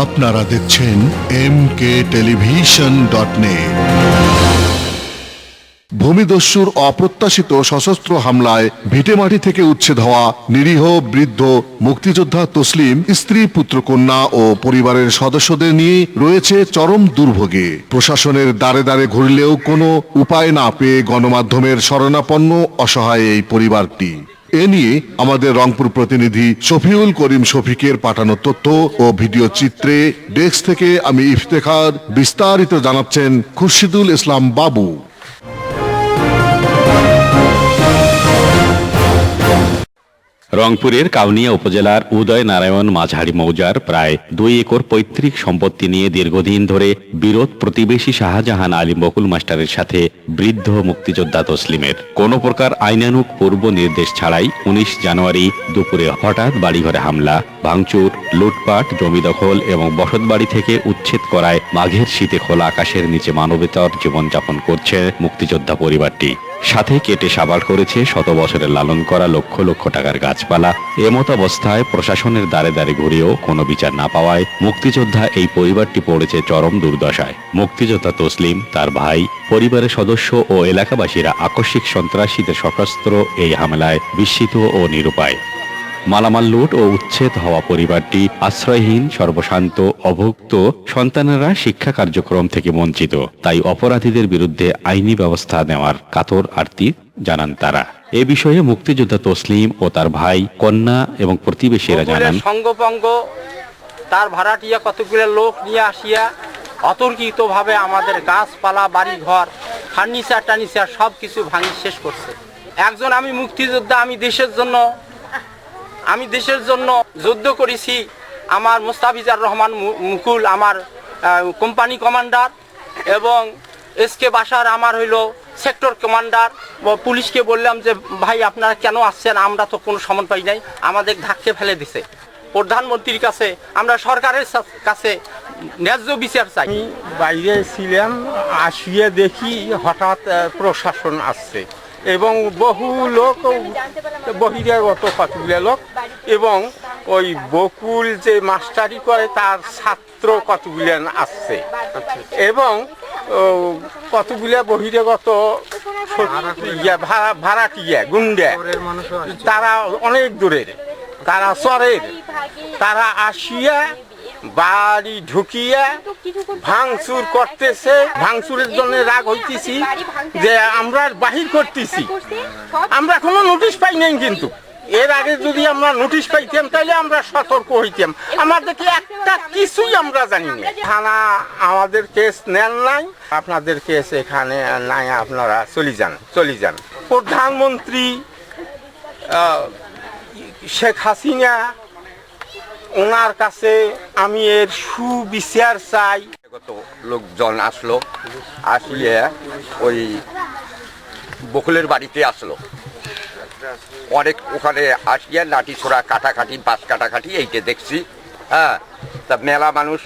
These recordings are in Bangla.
আপনারা দেখছেন এম কে টেলিভিশন ডট ভূমিদস্যুর অপ্রত্যাশিত সশস্ত্র হামলায় ভিটেমাটি থেকে উচ্ছেদ হওয়া নিরীহ, বৃদ্ধ, মুক্তিযোদ্ধা তসলিম, স্ত্রী পুত্রকন্যা ও পরিবারের সদস্যদের নিয়ে রয়েছে চরম দুর্ভোগে। প্রশাসনের দ্বারে দ্বারে ঘুরলেও কোনো উপায় না পেয়ে গণমাধ্যমের শরণাপন্ন, অসহায় এই পরিবারটি। এ নিয়ে আমাদের রংপুর প্রতিনিধি শফিউল করিম শফিকের পাঠানো তথ্য ও ভিডিও চিত্রে ডেস্ক থেকে আমি ইফতেখার বিস্তারিত জানাচ্ছেন খুরশিদুল ইসলাম বাবু। রংপুরের কাউনিয়া উপজেলার উদয় নারায়ণ মাঝারি মৌজার প্রায় দুই একর পৈতৃক সম্পত্তি নিয়ে দীর্ঘদিন ধরে বিরোধ প্রতিবেশী শাহজাহান আলী বকুল মাস্টারের সাথে বৃদ্ধ মুক্তিযোদ্ধা তসলিমের। কোনো প্রকার আইনানুক পূর্ব নির্দেশ ছাড়াই উনিশ জানুয়ারি দুপুরে হঠাৎ বাড়িঘরে হামলা, ভাঙচুর, লুটপাট, জমি দখল এবং বসতবাড়ি থেকে উচ্ছেদ করায় মাঘের শীতে খোলা আকাশের নিচে মানবেতর জীবনযাপন করছে মুক্তিযোদ্ধা পরিবারটি। সাথে কেটে সাবাড় করেছে শত বছরের লালন করা লক্ষ লক্ষ টাকার গাছপালা। এমত অবস্থায় প্রশাসনের দ্বারে দ্বারে ঘুরেও কোনো বিচার না পাওয়ায় মুক্তিযোদ্ধা এই পরিবারটি পড়েছে চরম দুর্দশায়। মুক্তিযোদ্ধা তসলিম, তার ভাই, পরিবারের সদস্য ও এলাকাবাসীরা আকস্মিক সন্ত্রাসীদের সশস্ত্র এই হামলায় বিস্মিত ও নিরুপায়। মালামাল লুট ও উচ্ছেদ হওয়া পরিবারটি আশ্রয়হীন সর্বশান্ত অভুক্ত সন্তানেরা শিক্ষা কার্যক্রম থেকে বঞ্চিত। তাই অপরাধীদের বিরুদ্ধে আইনি ব্যবস্থা নেওয়ার কাতর আরতি জানান তারা। এ বিষয়ে মুক্তিযোদ্ধা তসলিম ও তার ভাই কন্যা এবং প্রতিবেশীরা জানান সঙ্গপঙ্গ তার ভাড়াটিয়া কতগুলো লোক নিয়ে আসিয়া অতর্কিতভাবে আমাদের গাছপালা বাড়ি ঘর ফার্নিচার টার্নিচার সব কিছু ভাঙি শেষ করছে। একজন আমি মুক্তিযোদ্ধা আমি দেশের জন্য আমি দেশের জন্য যুদ্ধ করেছি। আমার মুস্তাফিজার রহমান মুকুল আমার কোম্পানি কমান্ডার এবং এস কে বাসার আমার হইল সেক্টর কমান্ডার। পুলিশকে বললাম যে, ভাই, আপনারা কেন আসছেন? আমরা তো কোনো সমন পাই নাই। আমাদের ধাক্কে ফেলে দিছে। প্রধানমন্ত্রীর কাছে, আমরা সরকারের কাছে ন্যায্য বিচার চাই। আমি বাইরে ছিলাম, আসিয়ে দেখি হঠাৎ প্রশাসন আসছে। এবং বহু লোক বহিরাগত কতগুলো লোক এবং ওই বকুল যে মাস্টারি করে তার ছাত্র কতগুলো আসছে। এবং কতগুলো বহিরাগত ভাড়াটিয়া, গুন্ডা, তারা অনেক দূরের, তারা চরের, তারা আসিয়া বাড়ি ঢুকিয়ে ভাঙচুর করতেছে। ভাঙচুরের জন্য রাগ হইতেছি যে আমরা বাহির করতেছি। আমরা কোনো নোটিশ পাই নাই কিন্তু। এর আগে যদি আমরা নোটিশ পাইতাম তাহলে আমরা সতর্ক হইতাম। আমাদেরকে একটা কিছুই আমরা জানি না থানা আমাদের কেস নেন নাই। আপনাদের কেস এখানে নাই আপনারা চলে যান চলে যান। প্রধানমন্ত্রী শেখ হাসিনা ওনার কাছে আমি এর সুবিচার চাই। গত লোকজন আসলো, আসিয়ে ওই বকুলের বাড়িতে আসলো। অনেক ওখানে আসিয়া লাঠি ছোড়া, কাটাকাটি বাস কাটাকাটি, এইটা দেখছি। হ্যাঁ তা মেলা মানুষ,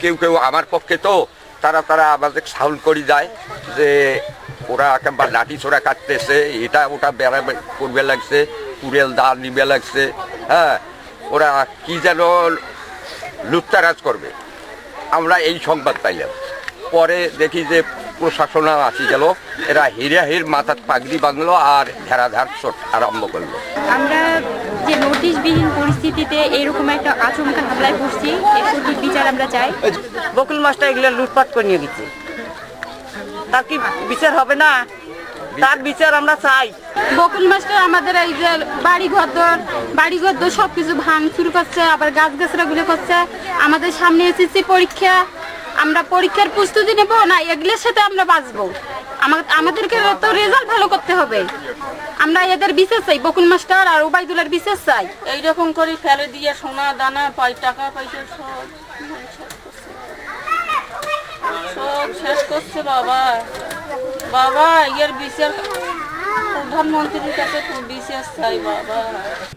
কেউ কেউ আমার পক্ষে তো, তারা তারা আমাদের সাউল করে যায় যে ওরা একেবারে লাঠি ছোড়া কাটতেছে, এটা ওটা বেড়া করবে লাগছে, কুড়েল দা নিবে লাগছে হ্যাঁ। ওরা কি যেন লুপ্তারাজ করবে। আমরা এই সংবাদ পাইলাম। পরে দেখি যে প্রশাসন আসি গেল এরা হিরা হির মাথার পাগড়ি বাঁধলো আর ধেরাধার চোট আরম্ভ করল। আমরা যে নোটিশবিহীন পরিস্থিতিতে এরকম একটা আচমকা হামলায় পড়ছি এর বিচার আমরা চাই। বকুল মাস্টার এগুলো লুটপাট করে নিয়ে গেছে। তার কি বিচার হবে না? তার বিচার আমরা চাই। বকুল মাস্টার আমাদের এই যে বাড়ি ঘর বাড়ি ঘর সব কিছু ভাঙচুর করছে আবার গাছ গাছরা গুলো করছে। আমাদের সামনে এসেছি পরীক্ষা আমরা পরীক্ষার প্রস্তুতি নেব না এগুলোর সাথে আমরা বাঁচবো। আমা- আমাদেরকে তো রেজাল্ট ভালো করতে হবে। আমরা এদের বিশেষ চাই বকুল মাস্টার আর ওবায়দুলের বিশেষ চাই। এইরকম করে ফেলে দিয়ে সোনা দানা পাই টাকা পয়সা সব সব শেষ করছে বাবা।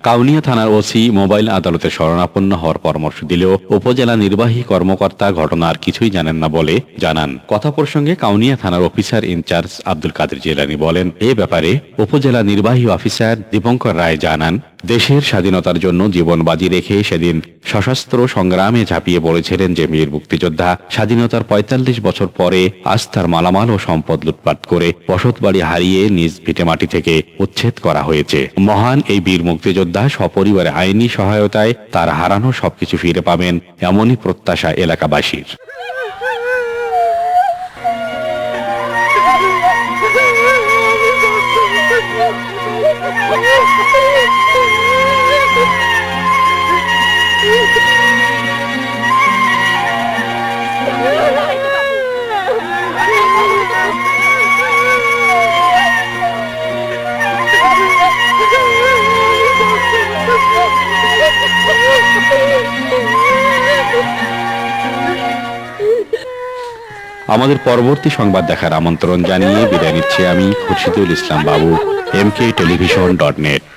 কাউনিয়া থানার ওসি মোবাইল আদালতে শরণাপন্ন হওয়ার পরামর্শ দিলেও উপজেলা নির্বাহী কর্মকর্তা ঘটনার কিছুই জানেন না বলে জানান। কথা প্রসঙ্গে কাউনিয়া থানার officer in charge Abdul Kader Jelani বলেন, এ ব্যাপারে উপজেলা নির্বাহী অফিসার দীপঙ্কর রায় জানান দেশের স্বাধীনতার জন্য জীবন বাজি রেখে সেদিন সশস্ত্র সংগ্রামে ঝাঁপিয়ে পড়েছিলেন যে বীর মুক্তিযোদ্ধা। স্বাধীনতার পঁয়তাল্লিশ বছর পরে আস্থার মালামাল ও সম্পদ লুটপাট করে বসতবাড়ি হারিয়ে নিজ ভিটেমাটি থেকে উচ্ছেদ করা হয়েছে। মহান এই বীর মুক্তিযোদ্ধা সপরিবারে আইনি সহায়তায় তার হারানো সবকিছু ফিরে পাবেন এমনই প্রত্যাশা এলাকাবাসীর। আমাদের পরবর্তী সংবাদ দেখার আমন্ত্রণ জানিয়ে বিদায় নিচ্ছি আমি Khurshidul Islam Babu M K television dot net